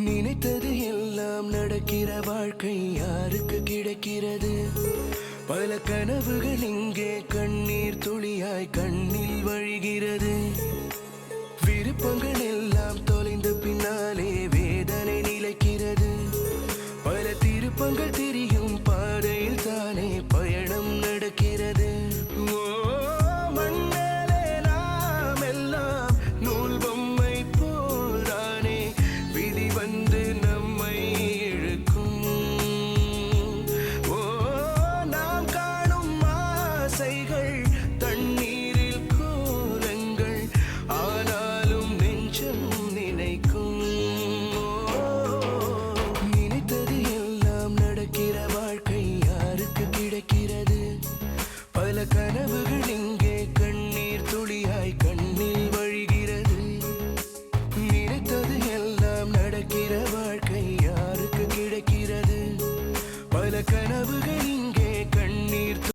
நினைத்தது எல்லாம் நடக்கிற வாழ்க்கை யாருக்கு கிடைக்கிறது? பல கனவுகள் இங்கே கண்ணீர் துளியாய் கண்ணில் வழிகிறது. விருப்பங்கள் எல்லாம் தொலைந்த பின்னாலே வேதனை நிலைக்கிறது. பல திருப்பங்கள் பல கனவுகள் இங்கே கண்ணீர் துளியாய் கண்ணில் வழிகிறது. நினைத்தது எல்லாம் நடக்கிற வாழ்க்கை யாருக்கு கிடைக்கிறது? பல கனவுகள் இங்கே